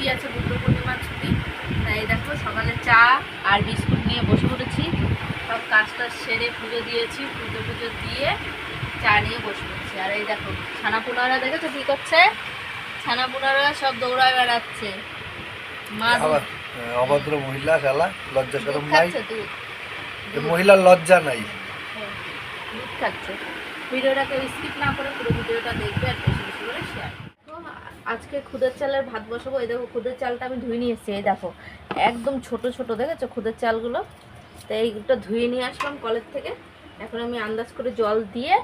ছুটি আছে বুদ্ধ পূর্ণিমার ছুটি। তাই দেখো সকালে চা আর বিস্কুট নিয়ে বসে পড়েছি। সব কাজটা সেরে পুজো দিয়েছি পুজো পুজো দিয়ে চা নিয়ে বসে পড়েছি। আর এই দেখো ছানা পোনারা দেখেছ কী করছে? ছানা ছানাপুনারা সব দৌড়ায় বেড়াচ্ছে। মা অভদ্র মহিলা খেলা লজ্জা সরম নাই? মহিলার লজ্জা নাই। হ্যাঁ, দুধ খাচ্ছে। ভিডিওটাকে স্কিপ না করে পুরো ভিডিওটা দেখবে আর আজকে খুদের চালের ভাত বসাবো। এই দেখো, খুদের চালটা আমি ধুয়ে নিয়ে এই দেখো। একদম ছোট ছোট, দেখেছ? খুদের চালগুলো। তো এইগুলো ধুয়ে নিয়ে আসলাম কলের থেকে। এখন আমি আন্দাজ করে জল দিয়ে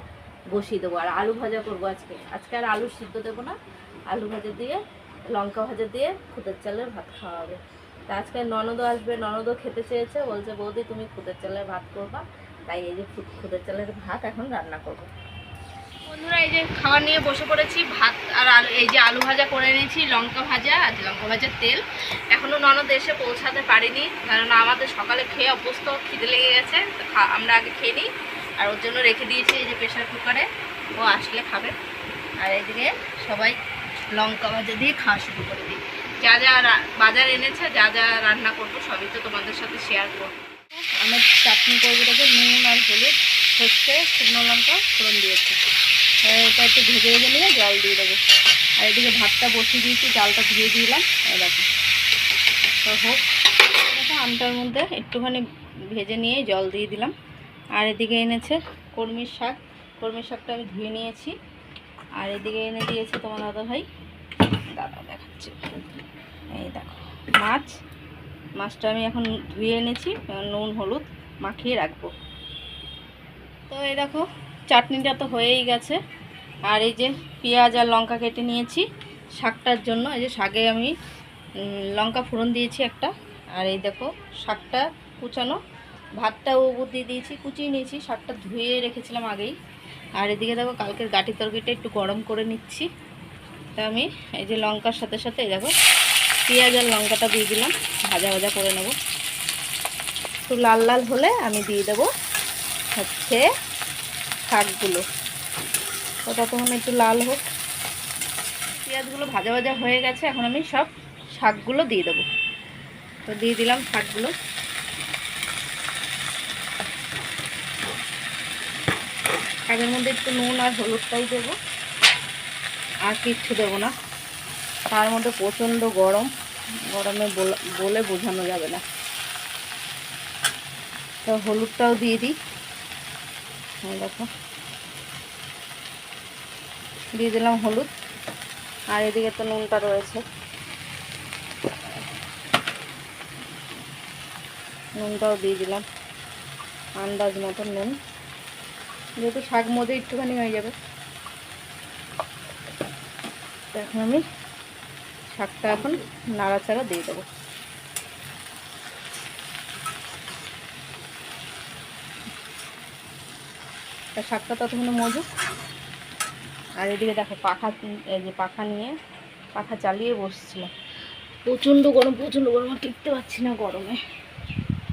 বসিয়ে দেবো। আর আলু ভাজা করব আজকে। আজকে আর আলু সিদ্ধ দেবো না। আলু ভাজা দিয়ে, লঙ্কা ভাজা দিয়ে খুদের চালের ভাত খাওয়া হবে। তা আজকে ননদও আসবে। ননদও খেতে চেয়েছে। বলছে, বৌদি, তুমি খুদের চালের ভাত করবা। তাই এই যে খুদের চালের ভাত এখন রান্না করব। বন্ধুরা, এই যে খাবার নিয়ে বসে পড়েছি, ভাত আর এই যে আলু ভাজা করে নিয়েছি লঙ্কা ভাজা, আর লঙ্কা ভাজার তেল। এখনও ননদ এসে পৌঁছাতে পারিনি কারণ আমাদের সকালে খেয়ে অভ্যস্ত, খিদে লেগে গেছে আমরা আগে খেয়ে নিই। আর ওর জন্য রেখে দিয়েছি এই যে প্রেশার কুকারে ও আসলে খাবে। আর এইদিকে সবাই লঙ্কা ভাজা দিয়ে খাওয়া শুরু করে দিই। যা যা বাজার এনেছে, যা যা রান্না করব, সবই তো তোমাদের সাথে শেয়ার করব। আমার চাটনি করব দেখে নুন আর হলুদ। হচ্ছে শুকনো লঙ্কা ফোড়ন দিয়েছি। এটা একটু ভেজে ভেজে নিয়ে জল দিয়ে দেবো। আর এদিকে ভাতটা বসিয়ে দিয়েছি জালটা ধুয়ে দিলাম এরকম তো হোক আমটার মধ্যে একটুখানি ভেজে নিয়ে জল দিয়ে দিলাম। আর এদিকে এনেছে কর্মীর শাক। কর্মীর শাকটা আমি ধুয়ে নিয়েছি। আর এদিকে এনে দিয়েছে তোমার দাদা ভাই। দাদা দেখাচ্ছি। এই দেখো, মাছ। মাছটা আমি এখন ধুয়ে এনেছি, নুন, হলুদ মাখিয়ে রাখব। তো এই দেখো, চাটনিটা তো হয়েই গেছে। আর এই যে পেঁয়াজ আর লঙ্কা কেটে নিয়েছি শাকটার জন্য। এই যে শাকে আমি লঙ্কা ফোড়ন দিয়েছি একটা। আর এই দেখো, শাকটা কুচানো। ভাতটাও উপর দিয়ে দিয়েছি, কুচিয়ে নিয়েছি। শাকটা ধুয়ে রেখেছিলাম আগেই। আর এদিকে দেখো, কালকের গাটি তরকারিটা একটু গরম করে নিচ্ছি। তা আমি এই যে লঙ্কার সাথে সাথে, এই দেখো, পেঁয়াজ আর লঙ্কাটা দিয়ে দিলাম। ভাজা ভাজা করে নেব। একটু লাল লাল হলে আমি দিয়ে দেবো হচ্ছে শাকগুলো। তো ততক্ষণ একটু লাল হোক। পেঁয়াজগুলো ভাজা ভাজা হয়ে গেছে, এখন আমি সব শাকগুলো দিয়ে দেবো। তো দিয়ে দিলাম শাকগুলো। শাকের মধ্যে একটু নুন আর হলুদটাই দেবো। আর কিচ্ছু দেবো না। তার মধ্যে প্রচণ্ড গরম। গরমে বলে বোঝানো যাবে না। তো হলুদটাও দিয়ে দিই। দেখো। দিয়ে দিলাম হলুদ। আর এদিকে তো নুনটা রয়েছে। নুনটাও দিয়ে দিলাম। আন্দাজ মতো নুন। যেহেতু শাক মধ্যে একটুখানি হয়ে যাবে। এখন আমি শাকটা এখন নাড়াচাড়া দিয়ে দেবো। শাকটা ততক্ষণে মজুক। আর এদিকে দেখো পাখা এই যে পাখা নিয়ে পাখা চালিয়ে বসছিলাম প্রচণ্ড গরম প্রচণ্ড গরম আর টিকতে পারছি না গরমে।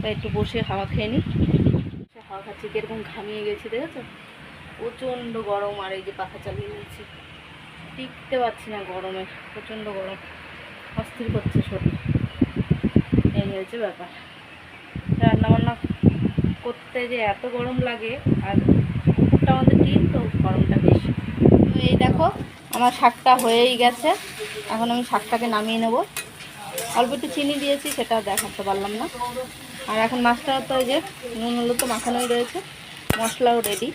তাই একটু বসে হাওয়া খেয়ে নিই হাওয়া খাচ্ছি কীরকম ঘামিয়ে গেছি দেখেছ? প্রচণ্ড গরম আর এই যে পাখা চালিয়ে নিয়েছি টিকতে পারছি না গরমে প্রচণ্ড গরম। অস্থির করছে শরীর। এই হয়েছে ব্যাপার। রান্নাবান্না করতে যে এত গরম লাগে আর পুকুরটা আমাদের টিন তো গরমটা বেশি। তো এই দেখো, আমার শাকটা হয়েই গেছে। এখন আমি শাকটাকে নামিয়ে নেব। অল্প একটু চিনি দিয়েছি, সেটা দেখাতে পারলাম না। আর এখন মাছটা তো ওই যে নুন, হলুদ তো মাখানোই রয়েছে। মশলাও রেডি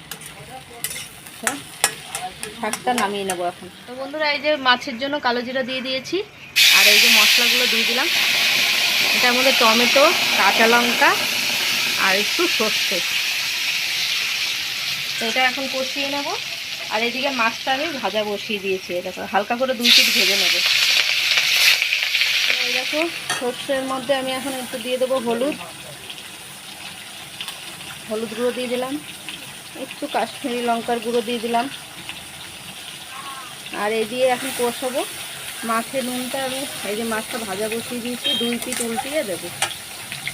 শাকটা নামিয়ে নেব এখন। তো বন্ধুরা, এই যে মাছের জন্য কালো জিরা দিয়ে দিয়েছি, আর এই যে মশলাগুলো দিয়ে দিলাম। এটার মধ্যে টমেটো, কাঁচা লঙ্কা, আর একটু সর্ষে। এটা এখন কষিয়ে নেব। আর এদিকে মাছটা আমি ভাজা বসিয়ে দিয়েছি, এটা হালকা করে দুই পিঠ ভেজে নেব। দেখো, সর্ষের মধ্যে আমি এখন একটু দিয়ে দেবো হলুদ। হলুদ গুঁড়ো দিয়ে দিলাম। একটু কাশ্মীরি লঙ্কার গুঁড়ো দিয়ে দিলাম। আর এই দিয়ে এখন কষাবো। মাছের নুনটা আমি এই যে মাছটা ভাজা বসিয়ে দিয়েছি, দুই পিঠ উল্টিয়ে দেবো।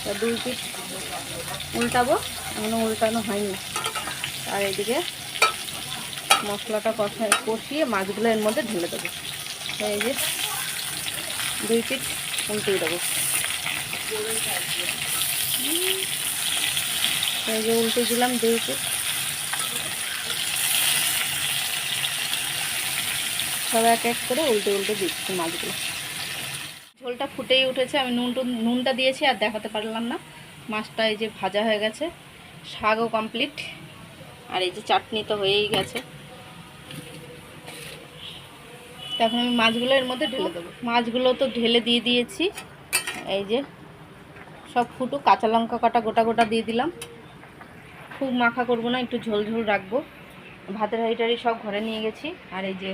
তা দুই পিঠ উল্টাবো, এখনও উল্টানো হয়নি। আর এদিকে মশলাটা কষা কষিয়ে মাছগুলো এর মধ্যে ঢেলে দেবো। এই যে দুই পিঠ উল্টিয়ে দেবো। এই যে উল্টে দিলাম দুইটে সব এক এক করে উল্টে উল্টে দিচ্ছি মাছগুলো। ঝোলটা ফুটেই উঠেছে, আমি নুন নুনটা দিয়েছি আর দেখাতে পারলাম না। মাছটা এই যে ভাজা হয়ে গেছে, শাকও কমপ্লিট আর এই যে চাটনি তো হয়েই গেছে তো এখন আমি মাছগুলো এর মধ্যে ঢেলে দেবো। মাছগুলো তো ঢেলে দিয়ে দিয়েছি। এই যে সব ফুটু কাঁচা লঙ্কা কাটা গোটা গোটা দিয়ে দিলাম। খুব মাখা করব না একটু ঝোল ঝোল রাখব। ভাতের হাঁড়িটারি সব ঘরে নিয়ে গেছি। আর এই যে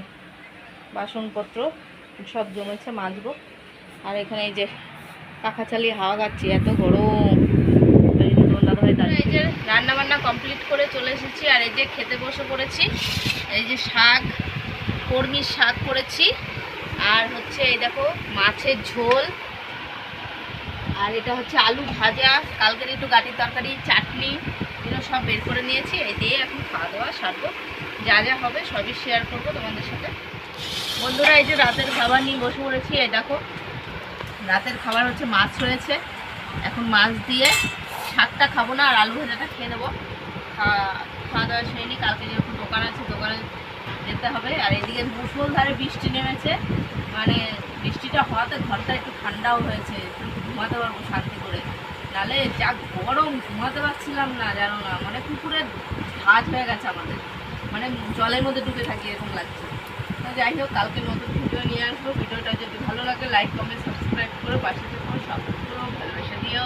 বাসনপত্র সব জমেছে মাজবো। আর এখানে এই যে পাখা চালিয়ে হাওয়া গাচ্ছি এত গরম। এই যে তোমার এই যে রান্না বান্না কমপ্লিট করে চলে এসেছি আর এই যে খেতে বসে পড়েছি এই যে শাক কর্মীর শাক করেছি। আর হচ্ছে এই দেখো মাছের ঝোল। আর এটা হচ্ছে আলু ভাজা। কালকের একটু গাটির তরকারি, চাটনি, এগুলো সব বের করে নিয়েছি। এই দিয়ে এখন খাওয়া দাওয়া সারবো। যা যা হবে সবই শেয়ার করব তোমাদের সাথে। বন্ধুরা, এই যে রাতের খাবার নিয়ে বসে পড়েছি, এই দেখো। রাতের খাবার হচ্ছে মাছ রয়েছে। এখন মাছ দিয়ে শাকটা খাব না, আর আলু ভাজাটা খেয়ে খা- খাওয়া দাওয়া সেরে কালকে যেরকম দোকান আছে, দোকানে যেতে হবে। আর এদিকে মুসলধারে বৃষ্টি নেমেছে। মানে বৃষ্টিটা হওয়াতে ঘরটা একটু ঠান্ডাও হয়েছে ঘুমাতে পারব শান্তি করে। নাহলে যা গরম, ঘুমাতে পারছিলাম না, জানো না। মানে পুকুরের ভাজ হয়ে গেছে আমাদের। মানে জলের মধ্যে ডুবে থাকি এরকম লাগছে। যাই হোক, কালকে নতুন ভিডিও নিয়ে আসব। ভিডিওটা যদি ভালো লাগে লাইক কমেন্ট সাবস্ক্রাইব করে পাশে থেকে সব ভালোবাসা দিয়ে